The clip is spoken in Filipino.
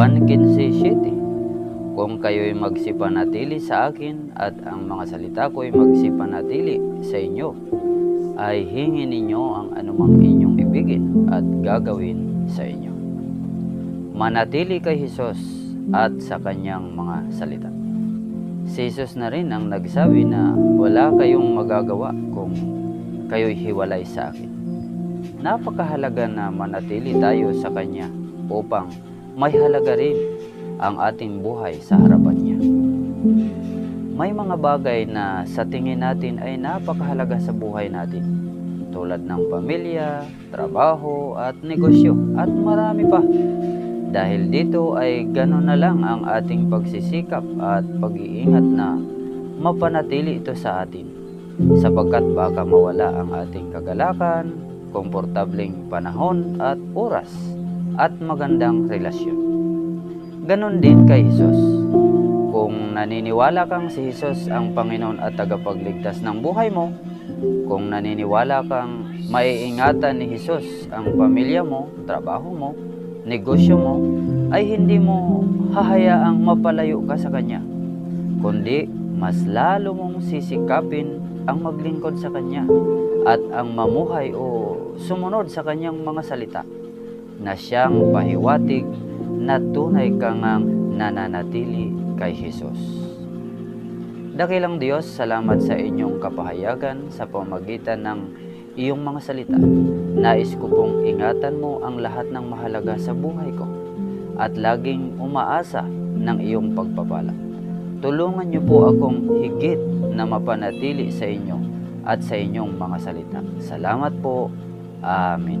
Juan 15.7 Kung kayo'y magsipanatili sa akin at ang mga salita ko'y magsipanatili sa inyo, ay hingin ninyo ang anumang inyong ibigin at gagawin sa inyo. Manatili kay Jesus at sa kanyang mga salita. Si Jesus na rin ang nagsabi na wala kayong magagawa kung kayo'y hiwalay sa akin. Napakahalaga na manatili tayo sa Kanya upang may halaga rin ang ating buhay sa harapan niya. May mga bagay na sa tingin natin ay napakahalaga sa buhay natin tulad ng pamilya, trabaho at negosyo at marami pa. Dahil dito ay gano'n na lang ang ating pagsisikap at pag-iingat na mapanatili ito sa atin sapagkat baka mawala ang ating kagalakan, komportableng panahon at oras at magandang relasyon. Ganon din kay Jesus. Kung naniniwala kang si Jesus ang Panginoon at tagapagligtas ng buhay mo, kung naniniwala kang maiingatan ni Jesus ang pamilya mo, trabaho mo, negosyo mo, ay hindi mo hahayaang mapalayo ka sa Kanya, kundi mas lalo mong sisikapin ang maglingkod sa Kanya at ang mamuhay o sumunod sa Kanyang mga salita na siyang pahiwatig na tunay kang nananatili kay Jesus. Dakilang Diyos, salamat sa inyong kapahayagan sa pamagitan ng iyong mga salita. Nais ko pong ingatan mo ang lahat ng mahalaga sa buhay ko at laging umaasa ng iyong pagpapala. Tulungan niyo po akong higit na mapanatili sa inyo at sa inyong mga salita. Salamat po. Amen.